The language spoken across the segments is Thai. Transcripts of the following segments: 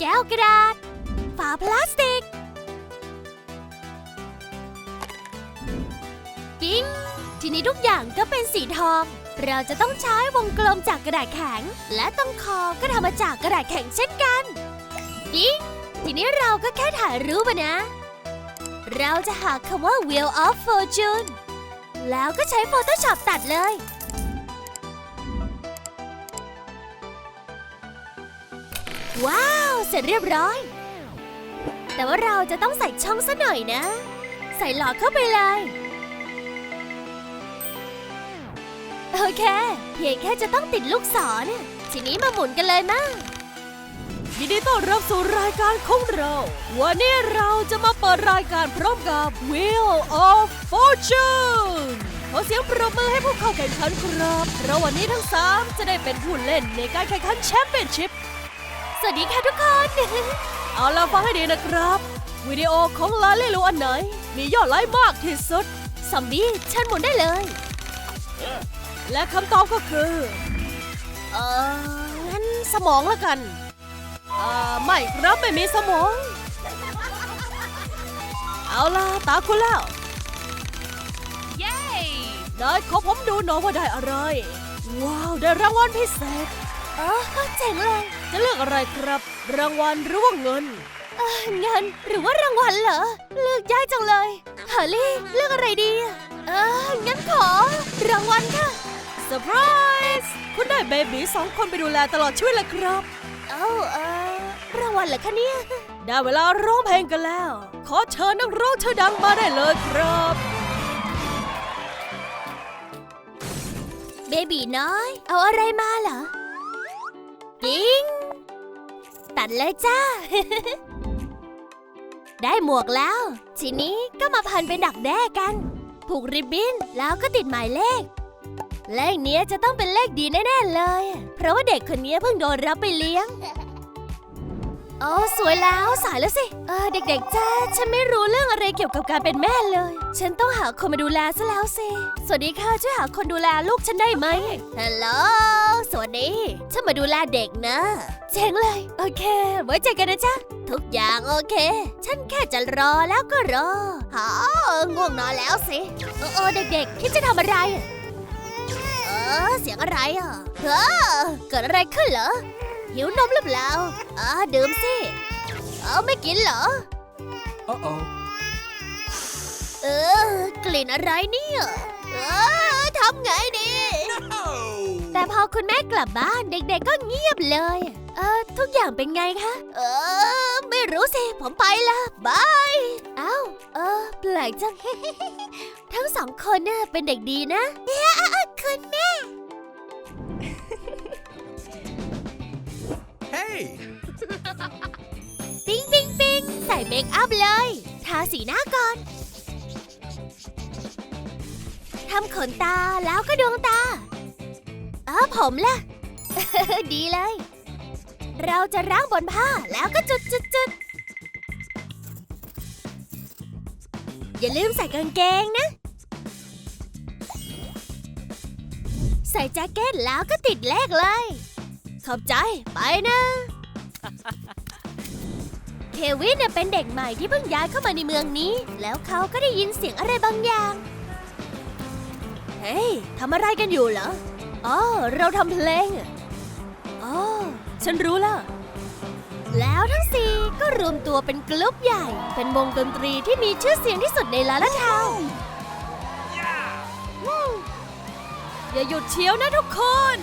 แก้วกระดาษ ฝาพลาสติก ปิ๊งทีนี้ทุกอย่างก็เป็นสีทอง เราจะต้องใช้วงกลมจากกระดาษแข็ง และตรงคอก็ทำมาจากกระดาษแข็งเช่นกัน ปิ๊งทีนี้เราก็แค่ถ่ายรูปนะ เราจะหาคำว่า Wheel of Fortune แล้วก็ใช้ Photoshop ตัดเลยว้าว เสร็จเรียบร้อย แต่ว่าเราจะต้องใส่ช่องซะหน่อยนะ ใส่หลอดเข้าไปเลย โอเค เพียงแค่จะต้องติดลูกศรทีนี้มาหมุนกันเลยมายินดีต้อนรับสู่รายการของเรา วันนี้เราจะมาเปิดรายการพร้อมกับ Wheel of Fortune ขอเสียงปรบมือให้ผู้เข้าแข่งขันครับเพราะวันนี้ทั้งสามจะได้เป็นผู้เล่นในการแข่งขันแชมเปี้ยนชิพ สวัสดีค่ะทุกคน เอาล่ะฟังให้ดีนะครับ วิดีโอของลาเล่ลูอันไหน มียอดไลค์มากที่สุดซอมบี้ฉันหมุนได้เลย และคำตอบก็คือ เอองั้นสมองละกันอ่าไม่ครับไม่มีสมอง เอาล่ะตาคุณแล้ว เย้ได้ขอผมดูหน่อยว่าได้อะไร ว้าว ได้รางวัลพิเศษเออเจ๋งเลย จะเลือกอะไรครับ รางวัลหรือว่าเงินเอ่อเงินหรือว่ารางวัลเหรอ เลือกยากจังเลยฮาร์ลี่เลือกอะไรดีอะเอองั้นขอ รางวัลค่ะเซอร์ไพรส์คุณได้เบบีสองคนไปดูแลตลอดชีวิตเลยครับ เอ้าเออรางวัลเหรอคะเนี่ย ได้เวลาร้องเพลงกันแล้ว ขอเชิญนักร้องชื่อดังมาได้เลยครับ เบบีน้อย เอาอะไรมาเหรอปิ๊ง ตัดเลยจ้า ได้หมวกแล้ว ทีนี้ก็มาพันเป็นดักแด้กัน ผูกริบบิ้นแล้วก็ติดหมายเลข เลขนี้จะต้องเป็นเลขดีแน่ๆเลย เพราะว่าเด็กคนนี้เพิ่งโดนรับไปเลี้ยงโอ้สวยแล้วสายแล้วสิ เออเด็กๆจ้าฉันไม่รู้เรื่องอะไรเกี่ยวกับการเป็นแม่เลย ฉันต้องหาคนมาดูแลซะแล้วสิ สวัสดีค่ะช่วยหาคนดูแลลูกฉันได้ไหมฮัลโหลสวัสดี ฉันมาดูแลเด็กนะ เจ๋งเลย โอเค ไว้เจอกันนะจ๊ะ ทุกอย่างโอเค ฉันแค่จะรอแล้วก็รอฮาง่วงนอนแล้วสิเออเออเด็กๆ คิดจะทำอะไร เออ เสียงอะไรอะเฮ้อเกิดอะไรขึ้นเหรอ หิวนมหรือเปล่าอ่าดื่มสิ เออไม่กินเหรอ Uh-oh. เออ กลิ่นอะไรเนี่ยเออทำไงดี แต่พอคุณแม่กลับบ้านเด็กๆก็เงียบเลย เออทุกอย่างเป็นไงคะ เออ ไม่รู้สิ ผมไปละบายเอ้าเออแปลกจัง ทั้งสองคนน่ะเป็นเด็กดีนะเอ๊ะคุณแม่ Hey! ปิ๊งปิ๊งปิ๊งใส่เมคอัพเลย ทาสีหน้าก่อน ทำขนตาแล้วก็ดวงตา เออผมล่ะ ดีเลย เราจะร่างบนผ้าแล้วก็จุดจุดจุดอย่าลืมใส่กางเกงนะ ใส่แจ็คเก็ตแล้วก็ติดเลขเลย ขอบใจไปนะ เควินเนี่ยเป็นเด็กใหม่ที่เพิ่งย้ายเข้ามาในเมืองนี้ แล้วเขาก็ได้ยินเสียงอะไรบางอย่าง เฮ้ยทำอะไรกันอยู่เหรออ๋อเราทำเพลงอะอ๋อ ฉันรู้แล้ว แล้วทั้งสี่ก็รวมตัวเป็นกลุ่มใหญ่ เป็นวงดนตรีที่มีชื่อเสียงที่สุดในลาลาทาวน์อย่าหยุดเชียวนะทุกคน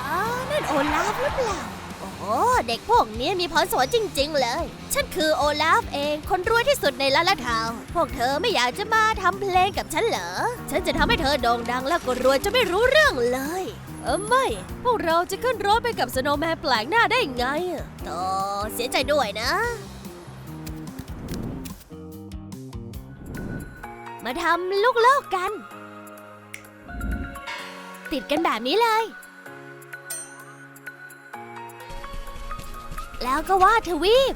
อ๋อนั่นโอลาฟหรือเปล่า โอ้โหเด็กพวกนี้มีพรสวรรค์จริง ๆ เลย ฉันคือโอลาฟเอง คนรวยที่สุดในลาลาทาวน์พวกเธอไม่อยากจะมาทำเพลงกับฉันเหรอ ฉันจะทำให้เธอโด่งดังแล้วก็รวยจะไม่รู้เรื่องเลย เออไม่ พวกเราจะขึ้นรถไปกับสโนว์แมนแปลกหน้าได้ไงอะโตเสียใจด้วยนะ มาทำลูกโลกกัน ติดกันแบบนี้เลย แล้วก็วาดทวีป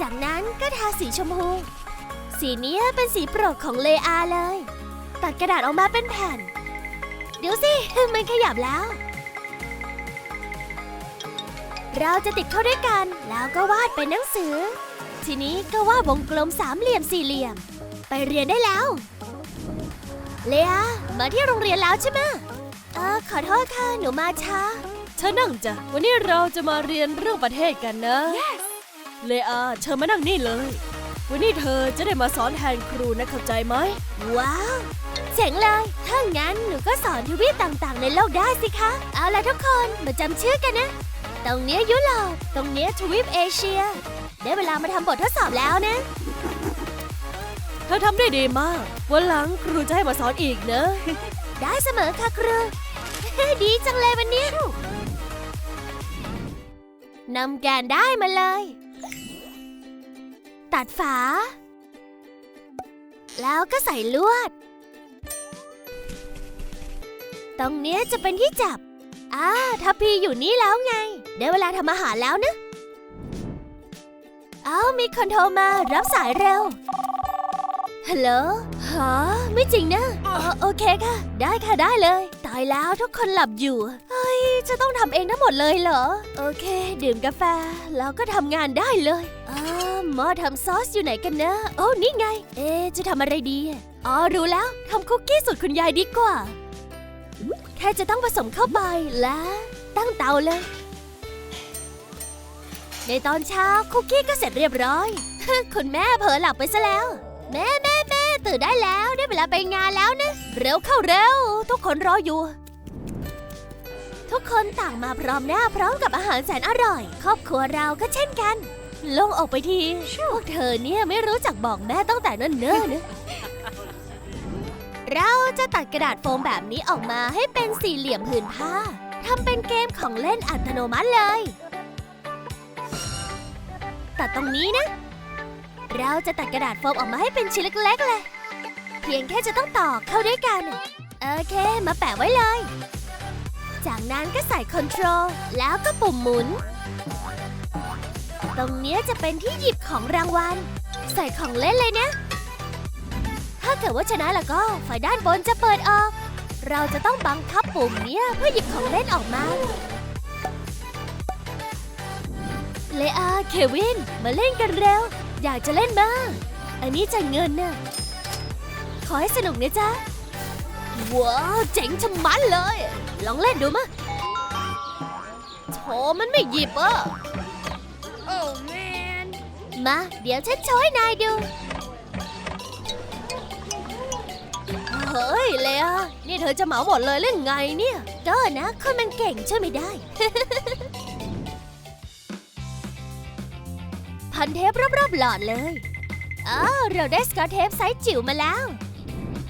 จากนั้นก็ทาสีชมพู สีเนี้ยเป็นสีโปรดของเลอาเลย ตัดกระดาษออกมาเป็นแผ่น เดี๋ยวสิ มันขยับแล้ว เราจะติดเข้าด้วยกัน แล้วก็วาดเป็นหนังสือ ทีนี้ก็วาดวงกลมสามเหลี่ยมสี่เหลี่ยม ไปเรียนได้แล้ว เลอามาที่โรงเรียนแล้วใช่ไหมเออขอโทษค่ะหนูมาช้าเธอนั่งจ้ะวันนี้เราจะมาเรียนเรื่องประเทศกันนะเลอาเชิญมานั่งนี่เลย วันนี้เธอจะได้มาสอนแทนครูนะเข้าใจไหม ว้าว เจ๋งเลย ถ้างั้นหนูก็สอนทวีปต่างๆ ในโลกได้สิคะ เอาละทุกคนมาจำชื่อกันนะ ตรงเนี้ยยุโรปตรงเนี้ยทวีปเอเชีย ได้เวลามาทำบททดสอบแล้วนะ เธอทำได้ดีมาก วันหลังครูจะให้มาสอนอีกนะได้เสมอค่ะครู ดีจังเลยวันนี้นำแกนได้มาเลย ตัดฝา แล้วก็ใส่ลวด ตรงเนี้ยจะเป็นที่จับ อ่าทัพพีอยู่นี่แล้วไง ได้เวลาทำอาหารแล้วนะ เอ้ามีคนโทรมารับสายเร็ว ฮัลโหลฮะไม่จริงนะอ๋อโอเคค่ะ ได้ค่ะได้เลย ตายแล้วทุกคนหลับอยู่เฮ้ยจะต้องทำเองทั้งหมดเลยเหรอ โอเค ดื่มกาแฟ แล้วก็ทำงานได้เลยอ่าหม้อทำซอสอยู่ไหนกันนะโอ้นี่ไง เอ๊จะทำอะไรดีอ๋อรู้แล้วทำคุกกี้สูตรคุณยายดีกว่า แค่จะต้องผสมเข้าไปและตั้งเตาเลย ในตอนเช้าคุกกี้ก็เสร็จเรียบร้อย คุณแม่เผลอหลับไปซะแล้ว แม่แม่แม่ตื่นได้แล้วได้เวลาไปงานแล้วนะ เร็วเข้าเร็ว ทุกคนรออยู่ ทุกคนต่างมาพร้อมหน้าพร้อมกับอาหารแสนอร่อย ครอบครัวเราก็เช่นกันลงออกไปที พวกเธอเนี่ยไม่รู้จักบอกแม่ตั้งแต่เนิ่นๆนะ เราจะตัดกระดาษโฟมแบบนี้ออกมาให้เป็นสี่เหลี่ยมผืนผ้าทำเป็นเกมของเล่นอัตโนมัติเลย ตัดตรงนี้นะ เราจะตัดกระดาษโฟมออกมาให้เป็นชิ้นเล็กๆเลย เพียงแค่จะต้องต่อเข้าด้วยกัน โอเค มาแปะไว้เลย จากนั้นก็ใส่คอนโทรลแล้วก็ปุ่มหมุน ตรงนี้จะเป็นที่หยิบของรางวัล ใส่ของเล่นเลยนะ ถ้าเกิดว่าชนะแล้วก็ไฟด้านบนจะเปิดออก เราจะต้องบังคับปุ่มเนี้ยเพื่อหยิบของเล่นออกมา เลอาเควิน มาเล่นกันเร็ว อยากจะเล่นบ้างอันนี้จะเงินน่ะ ขอให้สนุกนะจ๊ะ ว้าว เจ๋งชะมัดเลย ลองเล่นดูมะโถมันไม่หยิบอะ Oh man. มา เดี๋ยวฉันโชว์ให้นายดู นี่เธอจะเหมาหมดเลยเล่นไงเนี่ยก็นะคนมันเก่งช่วยไม่ได้ พันเทปรอบๆหลอดเลยอ้าวเราได้สกอตเทปไซส์จิ๋วมาแล้ว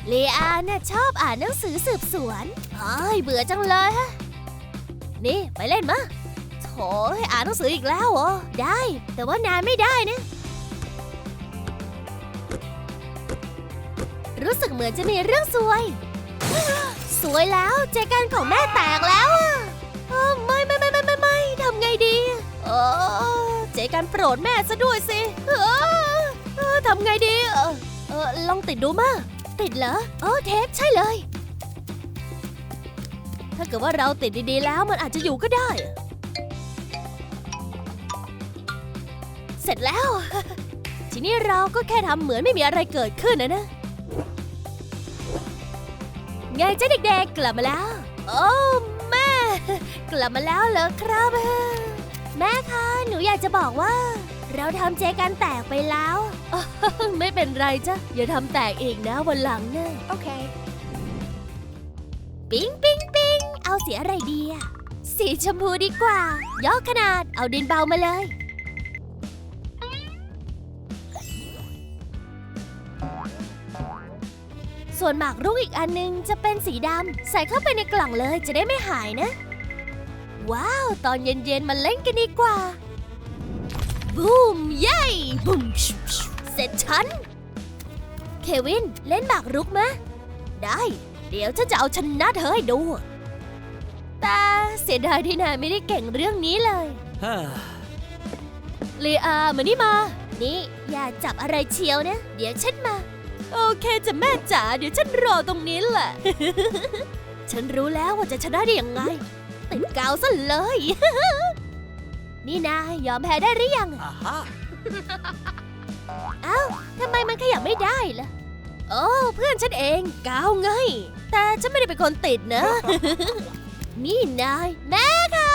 เลอาน่ะชอบอ่านหนังสือสืบสวนอ้ยเบื่อจังเลยฮะ นี่ไปเล่นมะโถให้อ่านหนังสืออีกแล้วเหรอ ได้ แต่ว่านานไม่ได้นะ รู้สึกเหมือนจะมีเรื่องซวย สวยแล้วเจกันของแม่แตกแล้วอะไม่ไม่ไม่ไม่ไม่ไม่ทำไงดีเออเจกันโปรดแม่ซะด้วยสิเออทำไงดีเออเออลองติดดูมาติดเหรอโอ้เทปใช่เลย ถ้าเกิดว่าเราติดดีๆแล้วมันอาจจะอยู่ก็ได้ เสร็จแล้ว ทีนี้เราก็แค่ทำเหมือนไม่มีอะไรเกิดขึ้นนะนะ ไงจ้าเด็กๆกลับมาแล้ว โอ้แม่ กลับมาแล้วเหรอครับ แม่คะ หนูอยากจะบอกว่า เราทำเจกันแตกไปแล้วอ้าวไม่เป็นไรจ้ะ อย่าทำแตกอีกนะวันหลังนะ Okay. ปิ๊งปิ๊งปิ๊งเอาสีอะไรดีอะสีชมพูดีกว่า ย่อขนาดเอาดินเบามาเลย ส่วนหมากรุกอีกอันหนึงจะเป็นสีดำใส่เข้าไปในกล่องเลยจะได้ไม่หายนะ ว้าว ตอนเย็นๆมาเล่นกันดีกว่า บูมเย้บูมชุบชุบเสร็จฉัน เควินเล่นหมากรุกมะได้ เดี๋ยวฉันจะเอาชนะเธอให้ดูแต่เสียดายที่นายไม่ได้เก่งเรื่องนี้เลยลีอามานี่มา นี่ อย่าจับอะไรเชียวนะ เดี๋ยวฉันมา โอเคจะแม่จ๋าเดี๋ยวฉันรอตรงนี้แหละ ฉันรู้แล้วว่าจะชนะได้ยังไงติดกาวซะเลย นี่นายยอมแพ้ได้หรือยังอ่าฮะเอ้าทำไมมันขยับไม่ได้ล่ะ โอ้เพื่อนฉันเองกาวไง แต่ฉันไม่ได้เป็นคนติดนะ นี่นายแม่คะ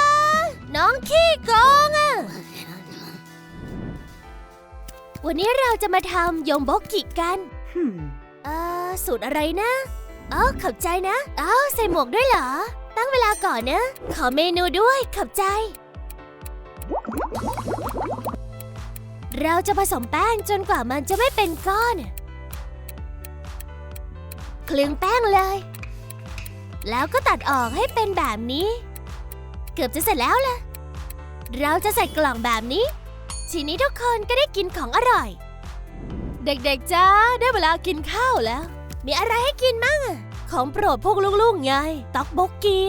น้องขี้โกงอะวันนี้เราจะมาทำยมบกกิกัน เออสูตรอะไรนะอ๋อขอบใจนะอ้าวใส่หมวกด้วยเหรอ ตั้งเวลาก่อนนะ ขอเมนูด้วย ขอบใจ เราจะผสมแป้งจนกว่ามันจะไม่เป็นก้อน คลึงแป้งเลย แล้วก็ตัดออกให้เป็นแบบนี้ เกือบจะเสร็จแล้วล่ะ เราจะใส่กล่องแบบนี้ ทีนี้ทุกคนก็ได้กินของอร่อย เด็กๆจ้าได้เวลากินข้าวแล้ว มีอะไรให้กินมั่งอะของโปรดพวกลูกๆไงต๊อกบกกี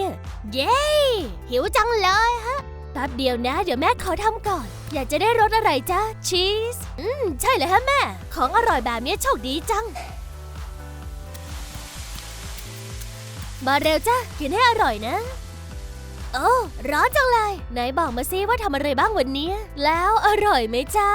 เย้ หิวจังเลยฮะแป๊บเดียวนะ เดี๋ยวแม่ขอทำก่อน อยากจะได้รสอะไรจ้าชีส อืม ใช่เลยฮะแม่ ของอร่อยแบบนี้โชคดีจัง มาเร็วจ้ากินให้อร่อยนะโอ้ร้อนจังเลย ไหนบอกมาซิว่าทำอะไรบ้างวันนี้ แล้วอร่อยไหมจ้า